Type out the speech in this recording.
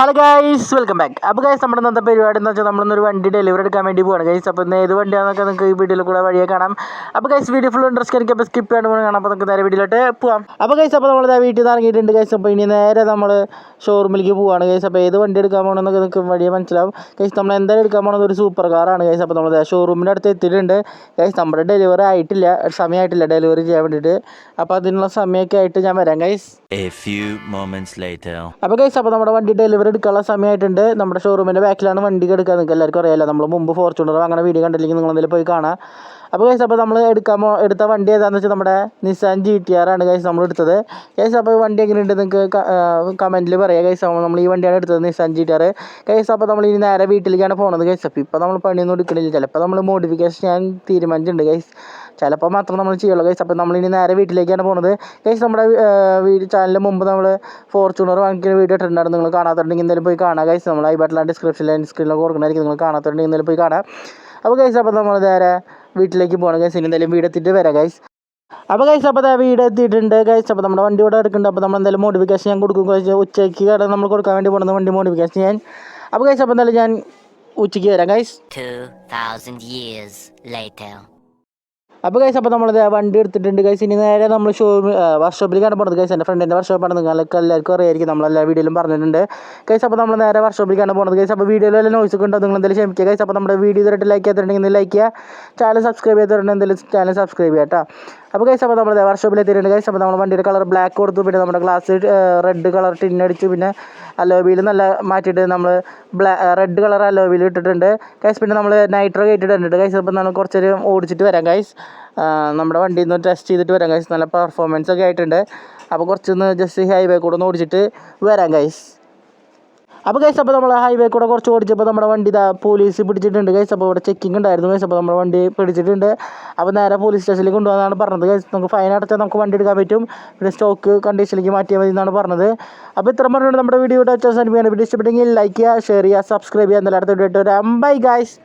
Hello guys welcome back അപ്പോൾ guys നമ്മുടെ ഇന്നത്തെ പരിപാടി എന്ന് വെച്ചാൽ നമ്മളൊന്നൊരു വണ്ടി ഡെലിവറി എടുക്കാൻ വേണ്ടി പോവാണ്. ഗൈസ് അപ്പോൾ ഇന്ന് ഏത് വണ്ടിയാണെന്നൊക്കെ നിങ്ങൾക്ക് ഈ വീഡിയോയിൽ കൂടെ വഴിയെ കാണാം. അപ്പോൾ ഗൈസ് വീഡിയോ ഫുൾ ഇൻട്രസ്റ്റ് എനിക്ക് അപ്പോൾ സ്കിപ്പ് ചെയ്യാണ്ട് പോകണം കാണാം. അപ്പോൾ നമുക്ക് നേരെ വീഡിയോയിലോട്ട് പോവാം. അപ്പോൾ ഗൈസ് അപ്പോൾ നമ്മൾ വീട്ടിൽ നിന്ന് ഇറങ്ങിയിട്ടുണ്ട്. ഗൈസ് അപ്പോൾ ഇനി നേരെ നമ്മൾ ഷോറൂമിലേക്ക് പോവാണ്. ഗൈസ് അപ്പോൾ ഏത് വണ്ടി എടുക്കാൻ പോകണമെന്നൊക്കെ നിങ്ങൾക്ക് വഴിയെ മനസ്സിലാവും. ഗൈസ് നമ്മൾ എന്തായാലും എടുക്കാൻ പോകുന്നത് ഒരു സൂപ്പർ കാറാണ് ഗൈസ് അപ്പോൾ നമ്മൾ ഷോറൂമിന്റെ അടുത്ത് എത്തിയിട്ടുണ്ട്. ഗൈസ് നമ്മുടെ ഡെലിവറി ആയിട്ടില്ല. സമയമായിട്ടില്ല ഡെലിവറി ചെയ്യാൻ വേണ്ടിയിട്ട്. അപ്പോൾ അതിനുള്ള സമയമൊക്കെ ആയിട്ട് ഞാൻ വരാം ഗൈസ്. അപ്പോൾ ഗൈസ് അപ്പോൾ നമ്മുടെ വണ്ടി ഡെലിവറി എടുക്കാനുള്ള സമയമായിട്ടുണ്ട്. നമ്മുടെ ഷോറൂമിന്റെ ബാക്കിലാണ് വണ്ടി എടുക്കുക നിങ്ങൾക്ക് എല്ലാവർക്കും അറിയാമല്ലോ നമ്മൾ മുമ്പ് ഫോർച്യൂണർ അങ്ങനെ വീഡിയോ കണ്ടില്ലെങ്കിൽ നിങ്ങൾ എന്തെങ്കിലും പോയി കാണാം അപ്പോൾ ഗൈസ് അപ്പോൾ നമ്മൾ എടുക്കാൻ എടുത്ത വണ്ടി ഏതാണെന്ന് വെച്ചാൽ നമ്മുടെ നിസാൻ ജി ടി ആർ ആണ് ഗൈസ് നമ്മൾ എടുത്തത്. ഗൈസ് അപ്പോൾ വണ്ടി എങ്ങനെയുണ്ട് നിങ്ങൾക്ക് കമന്റിൽ പറയാം. അപ്പോൾ നമ്മൾ ഈ വണ്ടിയാണ് എടുത്തത് Nissan G T R guys അപ്പോൾ നമ്മൾ ഇനി നേരെ വീട്ടിലേക്കാണ് പോകുന്നത് ഗൈസ് അപ്പോൾ ഇപ്പോൾ നമ്മൾ പണിയൊന്നും എടുക്കണില്ല. ചിലപ്പോൾ നമ്മൾ മോഡിഫിക്കേഷൻ ഞാൻ തീരുമാനിച്ചിട്ടുണ്ട് ഗൈസ് ചിലപ്പോൾ മാത്രം നമ്മൾ ചെയ്യുള്ളൂ. ഗൈസ് അപ്പോൾ നമ്മളിനി നേരെ വീട്ടിലേക്കാണ് പോകുന്നത് ഗൈസ് നമ്മുടെ വീഡിയോ ചാനലിന് മുമ്പ് നമ്മൾ ഫോർച്യൂണർ വാങ്ങിക്കുന്ന വീഡിയോ ഇട്ടിട്ടുണ്ടായിരുന്നു. നിങ്ങൾ കാണാത്തുണ്ടെങ്കിൽ എന്തായാലും പോയി കാണാം. ഗൈസ് നമ്മൾ ഐ ഡിസ്ക്രിപ്ഷൻ ഡിസ്ക്രിപ്ഷനിൽ സ്ക്രീനിലൊക്കെ കൊടുക്കണമായിരിക്കും നിങ്ങൾ കാണാത്തുണ്ടെങ്കിൽ എന്തായാലും പോയി കാണാം. അപ്പോൾ ഗൈസ് അപ്പോൾ നമ്മൾ നേരെ വീട്ടിലേക്ക് പോകണം ഗൈസ് ഇനി എന്തായാലും വീട് എത്തിയിട്ട് വരാം ഗൈസ് അപ്പോൾ ഗൈസ് അപ്പോൾ ദാ വീട് എത്തിയിട്ടുണ്ട്. ഗൈസ് അപ്പോൾ നമ്മുടെ വണ്ടി ഇവിടെ എടുക്കുന്നുണ്ട്. അപ്പോൾ നമ്മൾ എന്തായാലും മോഡിഫിക്കേഷൻ ഞാൻ കൊടുക്കും. ഗൈസ് ഉച്ചയ്ക്ക് കട നമ്മൾ കൊടുക്കാൻ വേണ്ടി പോകുന്നത് വണ്ടി മോഡിഫിക്കേഷൻ ഞാൻ. അപ്പോൾ ഗൈസ് അപ്പോൾ എന്തായാലും ഞാൻ ഉച്ചയ്ക്ക് വരാം ഗൈസ് 2,000 years later. അപ്പോൾ കൈസ് അപ്പോൾ നമ്മൾ വണ്ടി എടുത്തിട്ടുണ്ട് കൈസ് ഇനി നേരെ നമ്മൾ ഷോറൂം ആണ് പോകുന്നത് കൈസ് എന്റെ ഫ്രണ്ടിന്റെ വർക്ക്ഷോപ്പാണ് നിങ്ങൾക്ക് എല്ലാവർക്കും അറിയായിരിക്കും. നമ്മൾ എല്ലാ വീഡിയോയിലും പറഞ്ഞിട്ടുണ്ട്. കൈസ് അപ്പോൾ നമ്മൾ നേരെ വർക്ക്ഷോപ്പിലേക്കാണ് പോകുന്നത് കൈസ് അപ്പോൾ വീഡിയോയിൽ എല്ലാം നോയിസ് ഉണ്ടോ? നിങ്ങൾ എന്തെങ്കിലും ക്ഷമിക്കുക കൈസ് അപ്പോൾ നമ്മുടെ വീഡിയോ ഇതായിട്ട് ലൈക്ക് ചെയ്തിട്ടുണ്ടെങ്കിൽ ലൈക്ക് ചെയ്യുക. ചാനൽ സബ്സ്ക്രൈബ് ചെയ്തിട്ടുണ്ടെങ്കിൽ എന്തെങ്കിലും ചാനൽ സബ്സ്ക്രൈബ് ചെയ്യുക കേട്ടോ. അപ്പോൾ കൈസ് അപ്പോൾ നമ്മൾ വർക്ക്ഷോപ്പിൽ എത്തിയിട്ടുണ്ട് കൈസ് അപ്പോൾ നമ്മൾ വണ്ടിയുടെ കളർ ബ്ലാക്ക് കൊടുത്തു. പിന്നെ നമ്മുടെ ഗ്ലാസ് റെഡ് കളർ ടിന്നടിച്ചു പിന്നെ അലോബിയിൽ നല്ല മാറ്റിയിട്ട് നമ്മൾ ബ്ലാ റെഡ് കളർ അലോബിയിൽ ഇട്ടിട്ടുണ്ട്. ഗൈസ് പിന്നെ നമ്മൾ നൈട്രോ ഇട്ടിട്ടുണ്ട്. ഗൈസ് അപ്പോൾ നമ്മൾ കുറച്ചൊരു ഓടിച്ചിട്ട് വരാം ഗൈസ് നമ്മുടെ വണ്ടിയിൽ നിന്ന് ടെസ്റ്റ് ചെയ്തിട്ട് വരാം ഗൈസ് നല്ല പെർഫോമൻസ് ഒക്കെ ആയിട്ടുണ്ട്. അപ്പോൾ കുറച്ചൊന്ന് ജസ്റ്റ് ഹൈവേ കൂടെ ഒന്ന് ഓടിച്ചിട്ട് വരാം ഗൈസ് അപ്പോൾ ഗൈസ് അപ്പോൾ നമ്മൾ ഹൈവേ കൂടെ കുറച്ച് ഓടിച്ചപ്പോൾ നമ്മുടെ വണ്ടി ഇതാ പോലീസ് പിടിച്ചിട്ടുണ്ട് ഗൈസ് അപ്പോൾ ഇവിടെ ചെക്കിംഗ് ഉണ്ടായിരുന്നു ഗൈസ് അപ്പോൾ നമ്മുടെ വണ്ടി പിടിച്ചിട്ടുണ്ട്. അപ്പോൾ നേരെ പോലീസ് സ്റ്റേഷനിലേക്ക് കൊണ്ടുപോകാനാണ് പറഞ്ഞത് കൈസ് നമുക്ക് ഫൈൻ അടച്ചാൽ നമുക്ക് വണ്ടി എടുക്കാൻ പറ്റും. പിന്നെ സ്റ്റോക്ക് കണ്ടീഷനിലേക്ക് മാറ്റിയാൽ മതി എന്നാണ് പറഞ്ഞത്. അപ്പോൾ ഇത്ര പറഞ്ഞുകൊണ്ട് നമ്മുടെ വീഡിയോ വെച്ചാൽ വീഡിയോ ഇഷ്ടപ്പെട്ടെങ്കിൽ ലൈക്ക് ചെയ്യുക ഷെയർ ചെയ്യുക സബ്സ്ക്രൈബ് ചെയ്യുക. എന്നാലും അടുത്ത വീഡിയോ ആയിട്ട് വരാം. Bye guys